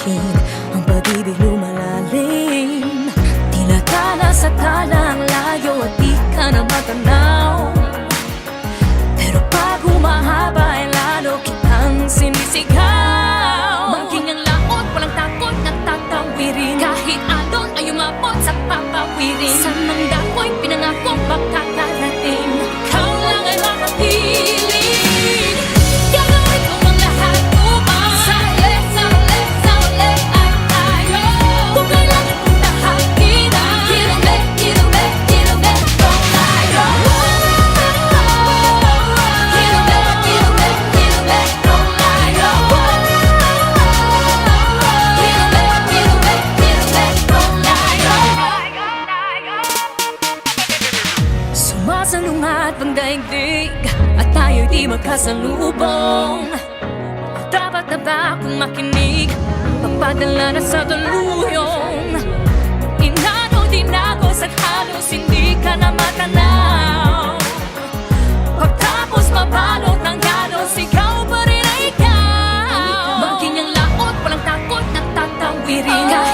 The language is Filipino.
akin Ang pag-ibig lumalalim. Tila tala sa tala ang layo At di ka na matanaw. Pero pag humahaba ay lalo kitang sinisigaw. Maging ang laot, walang takot ng tatawirin. Kahit alon ay umabot sa papawirin. Sa mang Sumasalungat ang daigdig At tayo'y di magkasalubong. Dapat na ba akong makinig? Papadala na sa tuluyong. Inano din ako sa halos Hindi ka na matanaw. Pagtapos mabalot ng galos Ikaw pa rin ay ikaw. Maging ang laot, walang takot Nagtatawirin ka